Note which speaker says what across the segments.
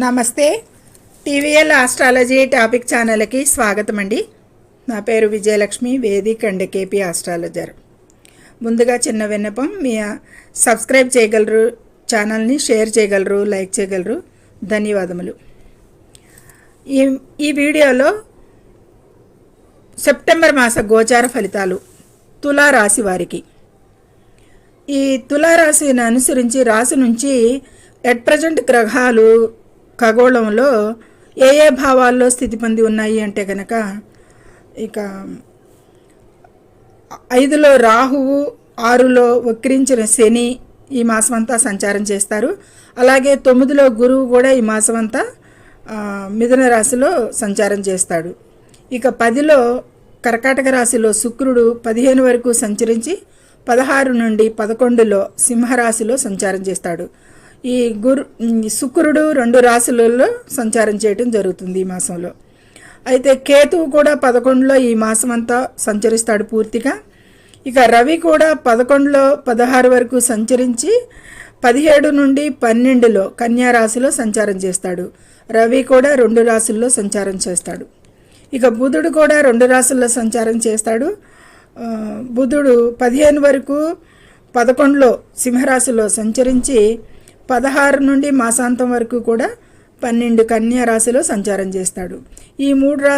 Speaker 1: నమస్తే. TVL astrology topic ఛానల్కి స్వాగతం అండి నా పేరు Vijayalakshmi Vedic and KP astrologer. ముందుగా చిన్న విన్నపం మీ సబ్స్క్రైబ్ చేయగలరు ఛానల్ని షేర్ చేయగలరు లైక్ చేయగలరు. ధన్యవాదములు. ఈ ఈ వీడియోలో సెప్టెంబర్ మాస గోచార ఫలితాలు తులారాశి వారికి. ఈ తులారాశిని అనుసరించి రాశి నుంచి ఎట్ ప్రజెంట్ గ్రహాలు ఖగోళంలో ఏ ఏ భావాల్లో స్థితి పొంది ఉన్నాయి అంటే కనుక ఇక ఐదులో రాహువు ఆరులో వక్రించిన శని ఈ మాసం అంతా సంచారం చేస్తారు. అలాగే తొమ్మిదిలో గురువు కూడా ఈ మాసం అంతా మిథున రాశిలో సంచారం చేస్తాడు. ఇక పదిలో కర్కాటక రాశిలో శుక్రుడు పదిహేను వరకు సంచరించి పదహారు నుండి పదకొండులో సింహరాశిలో సంచారం చేస్తాడు. ఈ గురు శుక్రుడు రెండు రాశులలో సంచారం చేయటం జరుగుతుంది ఈ మాసంలో. అయితే కేతువు కూడా పదకొండులో ఈ మాసం అంతా సంచరిస్తాడు పూర్తిగా. ఇక రవి కూడా పదకొండులో పదహారు వరకు సంచరించి పదిహేడు నుండి పన్నెండులో కన్యా రాశిలో సంచారం చేస్తాడు. రవి కూడా రెండు రాశుల్లో సంచారం చేస్తాడు. ఇక బుధుడు కూడా రెండు రాశుల్లో సంచారం చేస్తాడు. బుధుడు పదిహేను వరకు పదకొండులో సింహరాశిలో సంచరించి పదహారు నుండి మాసాంతం వరకు కూడా పన్నెండు కన్యా రాశిలో సంచారం చేస్తాడు. ఈ మూడు రా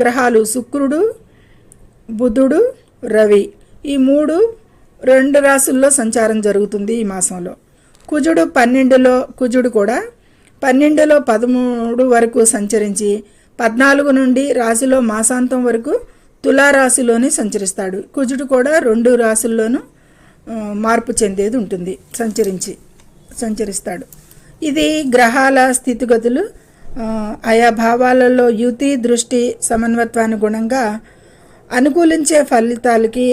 Speaker 1: గ్రహాలు శుక్రుడు బుధుడు రవి. ఈ మూడు రెండు రాసుల్లో సంచారం జరుగుతుంది ఈ మాసంలో. కుజుడు పన్నెండులో కుజుడు కూడా పన్నెండులో పదమూడు వరకు సంచరించి పద్నాలుగు నుండి రాశిలో మాసాంతం వరకు తులారాశిలోనే సంచరిస్తాడు. కుజుడు కూడా రెండు రాశుల్లోనూ మార్పు చెందేది ఉంటుంది. సంచరించి సంచరిస్తాడు. ఇది గ్రహాల స్థితిగతులు ఆయా భావాలలో యుతి దృష్టి సమన్వత్వానుగుణంగా అనుకూలించే ఫలితాలకి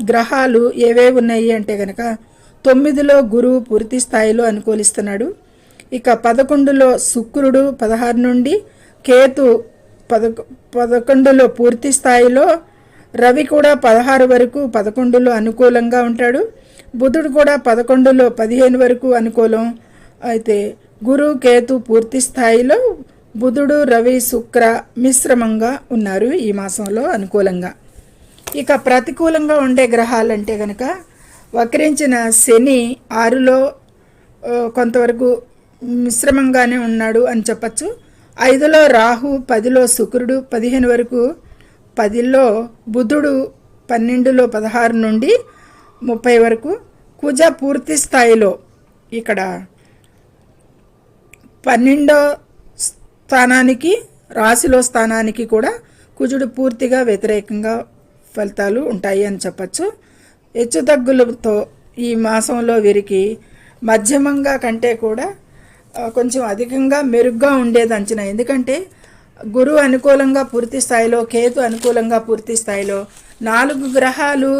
Speaker 1: గ్రహాలు ఏవే ఉన్నాయి అంటే కనుక తొమ్మిదిలో గురువు పూర్తి స్థాయిలో అనుకూలిస్తున్నాడు. ఇక పదకొండులో శుక్రుడు పదహారు నుండి కేతు పదకొ పదకొండులో పూర్తి స్థాయిలో రవి కూడా పదహారు వరకు పదకొండులో అనుకూలంగా ఉంటాడు. బుధుడు కూడా పదకొండులో పదిహేను వరకు అనుకూలం. అయితే గురు కేతు పూర్తి స్థాయిలో బుధుడు రవి శుక్ర మిశ్రమంగా ఉన్నారు ఈ మాసంలో అనుకూలంగా. ఇక ప్రతికూలంగా ఉండే గ్రహాలంటే కనుక వక్రించిన శని ఆరులో కొంతవరకు మిశ్రమంగానే ఉన్నాడు అని చెప్పచ్చు. ఐదులో రాహు పదిలో శుక్రుడు పదిహేను వరకు పదిలో బుధుడు పన్నెండులో పదహారు నుండి ముప్పై వరకు కుజ పూర్తి స్థాయిలో ఇక్కడ పన్నెండో స్థానానికి రాశిలో స్థానానికి కూడా కుజుడు పూర్తిగా వ్యతిరేకంగా ఫలితాలు ఉంటాయి అని చెప్పచ్చు. హెచ్చుతగ్గులతో ఈ మాసంలో వీరికి మధ్యమంగా కంటే కూడా కొంచెం అధికంగా మెరుగ్గా ఉండేది అంచనా. ఎందుకంటే గురువు అనుకూలంగా పూర్తి స్థాయిలో కేతు అనుకూలంగా పూర్తి స్థాయిలో నాలుగు గ్రహాలు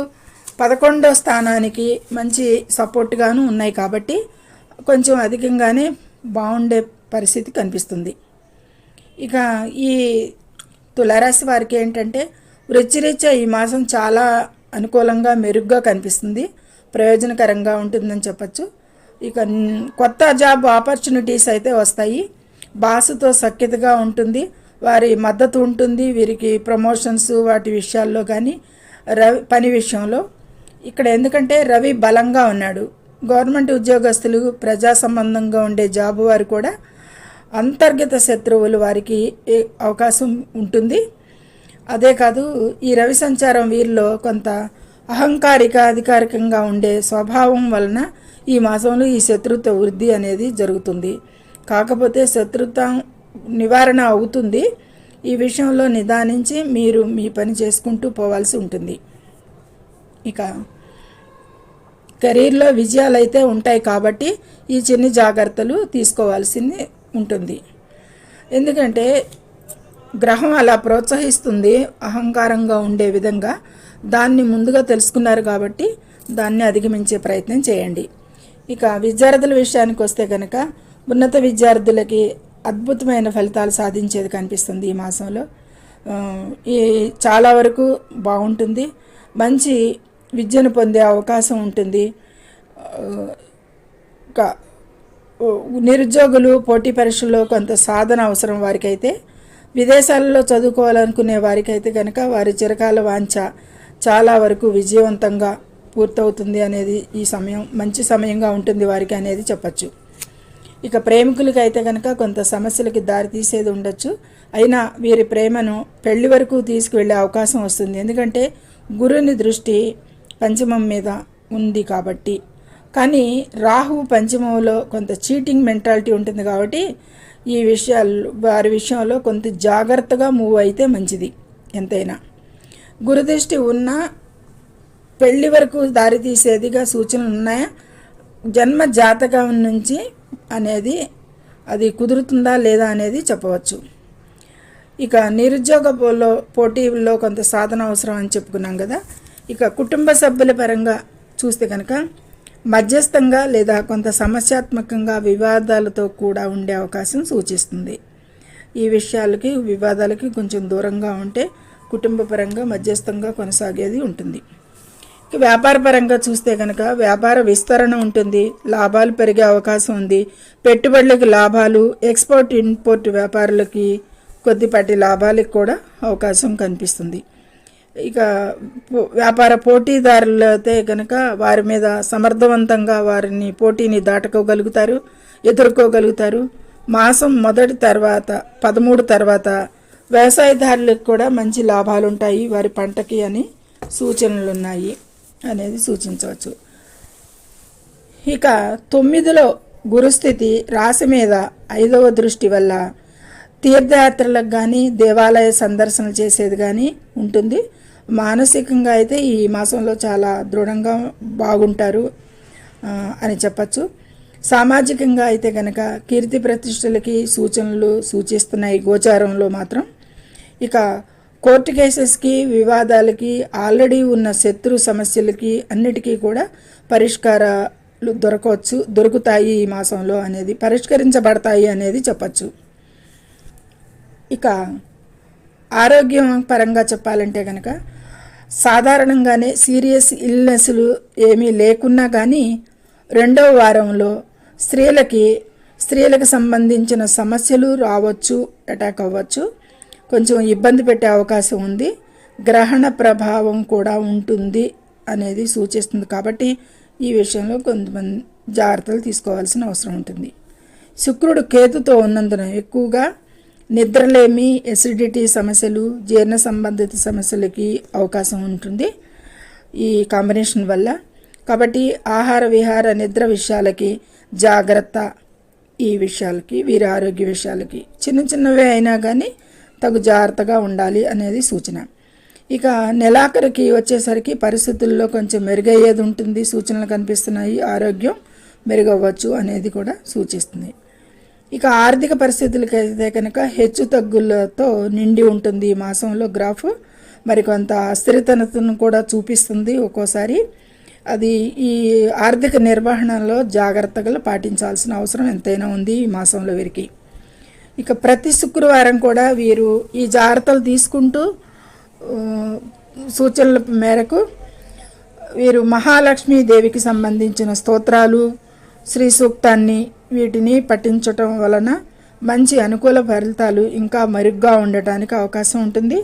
Speaker 1: పదకొండో స్థానానికి మంచి సపోర్ట్గాను ఉన్నాయి కాబట్టి కొంచెం అధికంగానే బాగుండే పరిస్థితి కనిపిస్తుంది. ఇక ఈ తులారాశి వారికి ఏంటంటే వృత్తిరీత్యా ఈ మాసం చాలా అనుకూలంగా మెరుగ్గా కనిపిస్తుంది. ప్రయోజనకరంగా ఉంటుందని చెప్పచ్చు. ఇక కొత్త జాబ్ ఆపర్చునిటీస్ అయితే వస్తాయి. బాసుతో సఖ్యతగా ఉంటుంది. వారి మద్దతు ఉంటుంది. వీరికి ప్రమోషన్స్ వాటి విషయాల్లో కానీ రవి పని విషయంలో. ఇక్కడ ఎందుకంటే రవి బలంగా ఉన్నాడు. గవర్నమెంట్ ఉద్యోగస్తులు ప్రజా సంబంధంగా ఉండే జాబ్ వారు కూడా అంతర్గత శత్రువులు వారికి అవకాశం ఉంటుంది. అదే కాదు ఈ రవి సంచారం వీరిలో కొంత అహంకారిక అధికారికంగా ఉండే స్వభావం వలన ఈ మాసంలో ఈ శత్రుత్వ వృద్ధి అనేది జరుగుతుంది. కాకపోతే శత్రుత్వం నివారణ అవుతుంది. ఈ విషయంలో నిదానించి మీరు మీ పని చేసుకుంటూ పోవాల్సి ఉంటుంది. ఇక కెరీర్లో విజయాలు అయితే ఉంటాయి కాబట్టి ఈ చిన్ని జాగ్రత్తలు తీసుకోవాల్సింది ఉంటుంది. ఎందుకంటే గ్రహం అలా ప్రోత్సహిస్తుంది అహంకారంగా ఉండే విధంగా దాన్ని ముందుగా తెలుసుకున్నారు కాబట్టి దాన్ని అధిగమించే ప్రయత్నం చేయండి. ఇక విద్యార్థుల విషయానికి వస్తే కనుక ఉన్నత విద్యార్థులకి అద్భుతమైన ఫలితాలు సాధించేది కనిపిస్తుంది ఈ మాసంలో. ఈ చాలా వరకు బాగుంటుంది. మంచి విద్యను పొందే అవకాశం ఉంటుంది. నిరుద్యోగులు పోటీ పరీక్షల్లో కొంత సాధన అవసరం వారికైతే. విదేశాలలో చదువుకోవాలనుకునే వారికైతే కనుక వారి చిరకాల వాంఛ చాలా వరకు విజయవంతంగా పూర్తవుతుంది అనేది ఈ సమయం మంచి సమయంగా ఉంటుంది వారికి అనేది చెప్పచ్చు. ఇక ప్రేమికులకి అయితే కనుక కొంత సమస్యలకి దారి తీసేది ఉండొచ్చు. అయినా వీరి ప్రేమను పెళ్ళి వరకు తీసుకువెళ్ళే అవకాశం వస్తుంది. ఎందుకంటే గురుని దృష్టి పంచమం మీద ఉంది కాబట్టి. కానీ రాహు పంచమంలో కొంత చీటింగ్ మెంటాలిటీ ఉంటుంది కాబట్టి ఈ విషయాలు వారి విషయంలో కొంత జాగ్రత్తగా మూవ్ అయితే మంచిది ఎంతైనా. గురుదృష్టి ఉన్న పెళ్ళి వరకు దారి తీసేదిగా సూచనలు ఉన్నాయా? జన్మ జాతకం నుంచి అనేది అది కుదురుతుందా లేదా అనేది చెప్పవచ్చు. ఇక నిరుద్యోగ పోలో పోటీల్లో కొంత సాధన అవసరం అని చెప్పుకున్నాం కదా. ఇక కుటుంబ సభ్యుల పరంగా చూస్తే కనుక మధ్యస్థంగా లేదా కొంత సమస్యాత్మకంగా వివాదాలతో కూడా ఉండే అవకాశం సూచిస్తుంది. ఈ విషయాలకి వివాదాలకి కొంచెం దూరంగా ఉంటే కుటుంబపరంగా మధ్యస్థంగా కొనసాగేది ఉంటుంది. వ్యాపారపరంగా చూస్తే కనుక వ్యాపార విస్తరణ ఉంటుంది లాభాలు పెరిగే అవకాశం ఉంది. పెట్టుబడులకు లాభాలు ఎక్స్పోర్ట్ ఇంపోర్ట్ వ్యాపారులకి కొద్దిపాటి లాభాలకు కూడా అవకాశం కనిపిస్తుంది. ఇక వ్యాపార వ్యాపార పోటీదారులైతే కనుక వారి మీద సమర్థవంతంగా వారిని పోటీని దాటుకోగలుగుతారు ఎదుర్కోగలుగుతారు. మాసం మొదటి తర్వాత పదమూడు తర్వాత వ్యవసాయదారులకు కూడా మంచి లాభాలు ఉంటాయి వారి పంటకి అని సూచనలు ఉన్నాయి అనేది సూచించవచ్చు. ఇక తొమ్మిదిలో గురుస్థితి రాశి మీద ఐదవ దృష్టి వల్ల తీర్థయాత్రలకు కానీ దేవాలయ సందర్శన చేసేది కానీ ఉంటుంది. మానసికంగా అయితే ఈ మాసంలో చాలా దృఢంగా బాగుంటారు అని చెప్పచ్చు. సామాజికంగా అయితే కనుక కీర్తి ప్రతిష్టలకి సూచనలు సూచిస్తున్నాయి గోచారంలో మాత్రం. ఇక కోర్టు కేసెస్కి వివాదాలకి ఆల్రెడీ ఉన్న శత్రు సమస్యలకి అన్నిటికీ కూడా పరిష్కారాలు దొరకవచ్చు దొరుకుతాయి ఈ మాసంలో అనేది పరిష్కరించబడతాయి అనేది చెప్పచ్చు. ఇక ఆరోగ్యం పరంగా చెప్పాలంటే కనుక సాధారణంగానే సీరియస్ ఇల్నెస్లు ఏమీ లేకున్నా కానీ రెండవ వారంలో స్త్రీలకి స్త్రీలకు సంబంధించిన సమస్యలు రావచ్చు అటాక్ అవ్వచ్చు కొంచెం ఇబ్బంది పెట్టే అవకాశం ఉంది. గ్రహణ ప్రభావం కూడా ఉంటుంది అనేది సూచిస్తుంది. కాబట్టి ఈ విషయంలో కొంతమంది జాగ్రత్తలు తీసుకోవాల్సిన అవసరం ఉంటుంది. శుక్రుడు కేతుతో ఉన్నందున ఎక్కువగా నిద్రలేమి ఎసిడిటీ సమస్యలు జీర్ణ సంబంధిత సమస్యలకి అవకాశం ఉంటుంది ఈ కాంబినేషన్ వల్ల. కాబట్టి ఆహార విహార నిద్ర విషయాలకి జాగ్రత్త ఈ విషయాలకి వీరి ఆరోగ్య విషయాలకి చిన్న చిన్నవే అయినా కానీ తగు జాగ్రత్తగా ఉండాలి అనేది సూచన. ఇక నెలాఖరికి వచ్చేసరికి పరిస్థితుల్లో కొంచెం మెరుగయ్యేది ఉంటుంది సూచనలు కనిపిస్తున్నాయి ఆరోగ్యం మెరుగవ్వచ్చు అనేది కూడా సూచిస్తుంది. ఇక ఆర్థిక పరిస్థితులకి అయితే కనుక హెచ్చు తగ్గులతో నిండి ఉంటుంది ఈ మాసంలో గ్రాఫ్. మరికొంత అస్థిరతను కూడా చూపిస్తుంది ఒక్కోసారి. అది ఈ ఆర్థిక నిర్వహణలో జాగ్రత్తలు పాటించాల్సిన అవసరం ఎంతైనా ఉంది ఈ మాసంలో వీరికి. ఇక ప్రతి శుక్రవారం కూడా వీరు ఈ జాగ్రత్తలు తీసుకుంటూ సూచనల మేరకు వీరు మహాలక్ష్మీ దేవికి సంబంధించిన స్తోత్రాలు శ్రీ సూక్తాన్ని వీటిని పఠించటం వలన మంచి అనుకూల ఫలితాలు ఇంకా మెరుగ్గా ఉండటానికి అవకాశం ఉంటుంది.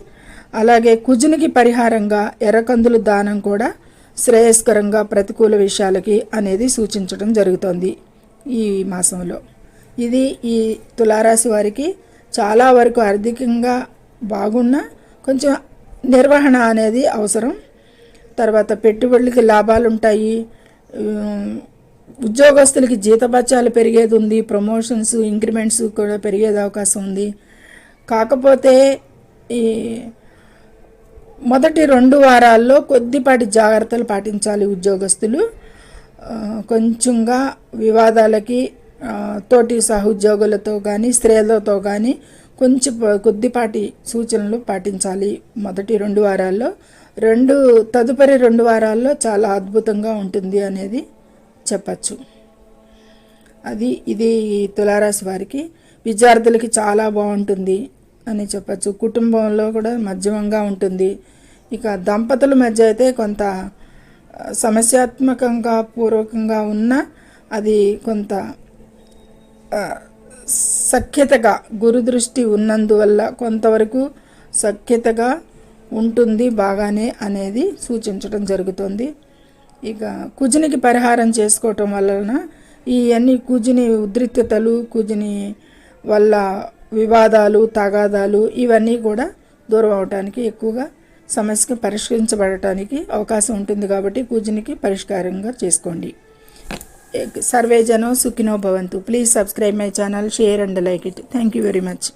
Speaker 1: అలాగే కుజునికి పరిహారంగా ఎర్రకందులు దానం కూడా శ్రేయస్కరంగా ప్రతికూల విషయాలకి అనేది సూచించడం జరుగుతోంది ఈ మాసంలో. ఇది ఈ తులారాశి వారికి చాలా వరకు ఆర్థికంగా బాగున్న కొంచెం నిర్వహణ అనేది అవసరం. తర్వాత పెట్టుబడులకి లాభాలు ఉంటాయి ఉద్యోగస్తులకి జీతభత్యాలు పెరిగేది ఉంది ప్రమోషన్స్ ఇంక్రిమెంట్స్ కూడా పెరిగేది అవకాశం ఉంది. కాకపోతే ఈ మొదటి రెండు వారాల్లో కొద్దిపాటి జాగ్రత్తలు పాటించాలి ఉద్యోగస్తులు. కొంచెంగా వివాదాలకి తోటి సహోద్యోగులతో కానీ స్త్రీలతో కానీ కొంచెం కొద్దిపాటి సూచనలు పాటించాలి మొదటి రెండు వారాల్లో. రెండు తదుపరి రెండు వారాల్లో చాలా అద్భుతంగా ఉంటుంది అనేది చెప్పచ్చు. అది ఇది తులారాశి వారికి విద్యార్థులకి చాలా బాగుంటుంది అని చెప్పచ్చు. కుటుంబంలో కూడా మధ్యమంగా ఉంటుంది. ఇక దంపతుల మధ్య అయితే కొంత సమస్యాత్మకంగా పూర్వకంగా ఉన్న అది కొంత సఖ్యతగా గురుదృష్టి ఉన్నందువల్ల కొంతవరకు సఖ్యతగా ఉంటుంది బాగానే అనేది సూచించడం జరుగుతుంది. ఇక కుజునికి పరిహారం చేసుకోవటం వలన ఈ అన్ని కుజుని ఉద్రిక్తతలు కుజుని వల్ల వివాదాలు తగాదాలు ఇవన్నీ కూడా దూరం అవడానికి ఎక్కువగా సమస్యకి పరిష్కరించబడటానికి అవకాశం ఉంటుంది కాబట్టి కుజునికి పరిష్కారంగా చేసుకోండి. సర్వేజనం సుఖినో భవంతు. Please subscribe my channel share and like it thank you very much